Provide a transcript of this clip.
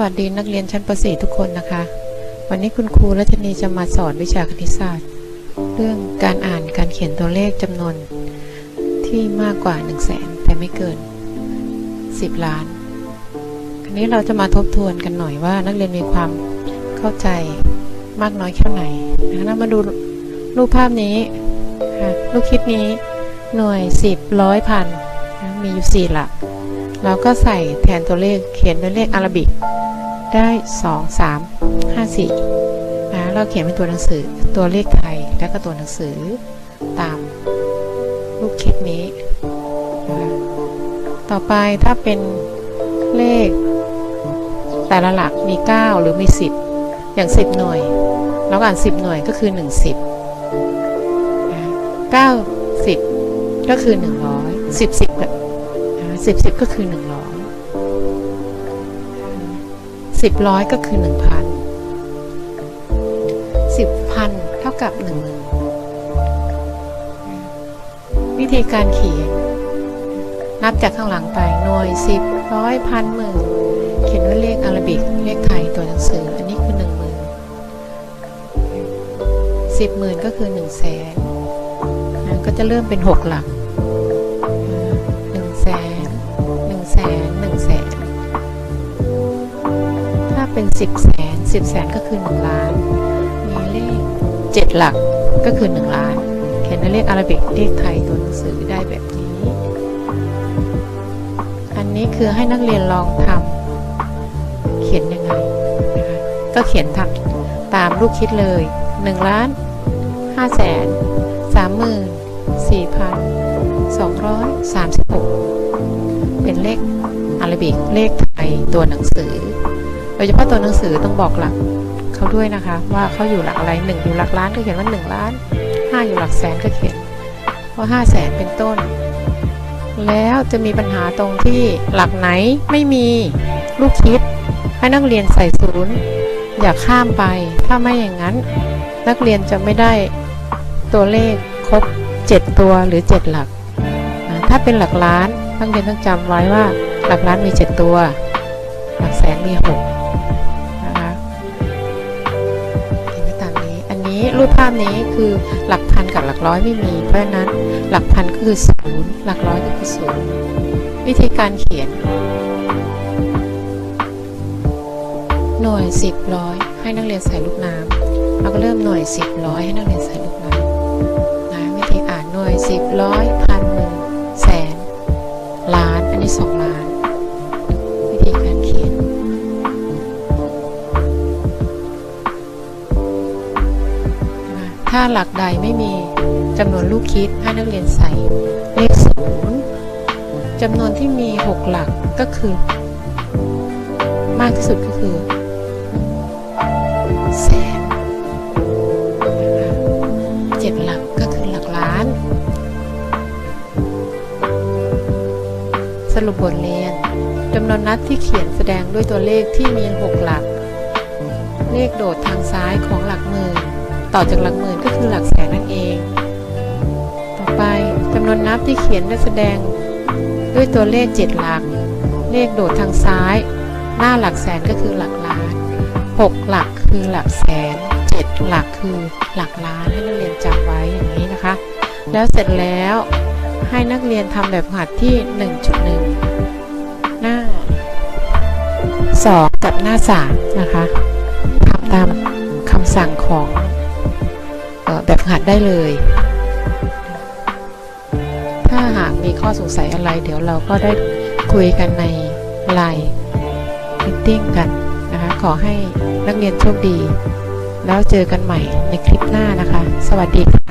วัสดีนักเรียนชั้นประสีทุกคนนะคะ วันนี้คุณครูรัชนีจะมาสอนวิชาคณิตศาสตร์ เรื่องการอ่านการเขียนตัวเลขจำนวน ที่มากกว่า 1 0 0 0 0แสนแต่ไม่เกิน 10 ล้าน คราวนี้เราจะมาทบทวนกันหน่อยว่า นักเรียนมีความเข้าใจมากน้อยแค่ไหนนะคะมาดูรูปภาพนี้ค่ะลูกคิดนี้หน่วย 10ร้อยพันมีอยู่ 4 หลัก เราก็ใส่แทนตัวเลขเขียนด้วยเลขอารบิก ได้ 2 3 5 4นะเราเขียนเป็นตัวหนังสือตัวเลขไทยและก็ตัวหนังสือตามรูปคิดนี้ ต่อไปถ้าเป็นเลข แต่ละหลักมี 9 หรือมี 10 อย่าง 10 หน่วย เราอ่าน 10 หน่วยก็คือ 1 10 9 10 ก็คือ 100 10 10 สิบสิบก็คือหนึ่งร้อยสิบร้อยก็คือหนึ่งพันสิบพันเท่ากับหนึ่งหมื่นวิธีการเขียน นับจากข้างหลังไปหน่วยสิบร้อยพันหมื่นเขียนด้วยเลขอารบิก เลขไทยตัวหนังสือ อันนี้คือหนึ่งหมื่นสิบหมื่นก็คือหนึ่งแสนก็จะเริ่มเป็นหกหลัก สิบแสนสิบแสนก็คือหนึ่งล้าน มีเลขเจ็ดหลักก็คือหนึ่งล้าน เขียนในเลขอาราบิกเลขไทยตัวหนังสือได้แบบนี้ อันนี้คือให้นักเรียนลองทำเขียนยังไงนะคะก็เขียนทำตามรูปคิดเลยหนึ่งล้านห้าแสนสามหมื่นสี่พันสองร้อยสามสิบหกเป็นเลขอาราบิกเลขไทยตัวหนังสือ ยเฉพาะตัวหนังสือต้องบอกหลักเขาด้วยนะคะ ว่าเขาอยู่หลักอะไรหนึ่งอยู่หลักล้านก็เขียนว่าหนึ่งล้านห้าอยู่หลักแสนก็เขียนว่าห้าแสนเป็นต้น แล้วจะมีปัญหาตรงที่หลักไหนไม่มีลูกคิด ให้นักเรียนใส่ศูนย์อย่าข้ามไป ถ้าไม่อย่างนั้น นักเรียนจะไม่ได้ตัวเลขครบ 7 ตัวหรือ 7 หลัก ถ้าเป็นหลักล้านนักเรียนต้องจำไว้ว่าหลักล้านมี 7 ตัว หลักแสนมี 6 รูปภาพนี้คือหลักพันกับหลักร้อยไม่มี เพราะฉะนั้นหลักพันก็คือศูนย์หลักร้อยก็คือศูนย์วิธีการเขียน หน่วยสิบร้อยให้นักเรียนใส่ลูกน้ำเราก็เริ่มหน่วยสิบร้อยให้นักเรียนใส่ลูกน้ำนะวิธีอ่านหน่วยสิบร้อยพัน ถ้าหลักใดไม่มีจำนวนลูกคิดให้นักเรียนใส่เลขศูนย์จำนวนที่มี 6 หลักก็คือ มากที่สุดก็คือแสนเจ็ดหลักก็คือหลักล้าน สรุปบทเรียนจำนวนนัดที่เขียนแสดงด้วยตัวเลขที่มี 6 หลัก เลขโดดทางซ้ายของหลักหมื่น ต่อจากหลักหมื่นก็คือหลักแสนนั่นเอง ต่อไปจำนวนนับที่เขียนและแสดงด้วยตัวเลข 7 หลัก เลขโดดทางซ้าย หน้าหลักแสนก็คือหลักล้าน 6 หลักคือหลักแสน 7 หลักคือหลักล้านให้นักเรียนจำไว้อย่างนี้นะคะ แล้วเสร็จแล้วให้นักเรียนทำแบบหัดที่ 1.1 หน้า 2 กับหน้า 3 นะคะทำตามคำสั่งของ แบบหัดได้เลย ถ้าหากมีข้อสงสัยอะไร เดี๋ยวเราก็ได้คุยกันในไลน์มิทติ้งกันนะคะ ขอให้นักเรียนโชคดี แล้วเจอกันใหม่ในคลิปหน้านะคะ สวัสดีค่ะ